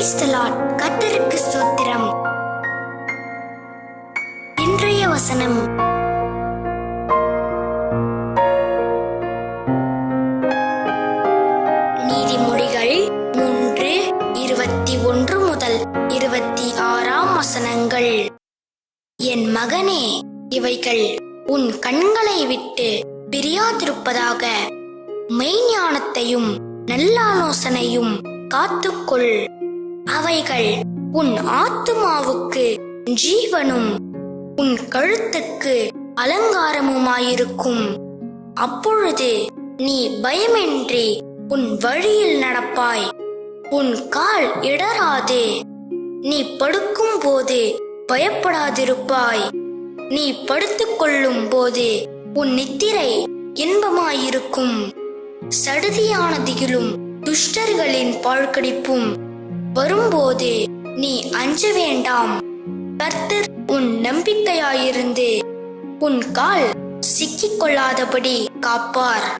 கத்தருக்கு ஸ்தோத்திரம். இன்றைய வசனம். நீதிமொழிகள் மூன்று இருபத்தி ஒன்று முதல் இருபத்தி ஆறாம் வசனங்கள். என் மகனே இவைகள் உன் கண்களை விட்டு பிரியாதிருப்பதாக மெய்ஞானத்தையும் நல்லாலோசனையும் காத்துக்கொள். அவைகள் உன் ஆத்துமாவுக்கு ஜீவனும் உன் கழுத்துக்கு அலங்காரமுமாயிருக்கும். அப்பொழுது நீ பயமின்றி உன் வழியில் நடப்பாய். உன் கால் இடராது நீ படுக்கும் போது பயப்படாதிருப்பாய். நீ படுத்துக் கொள்ளும் போது உன் நித்திரை இன்பமாயிருக்கும். சடுதியான திகிலும் துஷ்டர்களின் பாழ்கடிப்பும் வரும்போது நீ அஞ்ச வேண்டாம். கர்த்தர் உன் நம்பிக்கையாயிருந்து உன் கால் சிக்கிக் கொள்ளாதபடி காப்பார்.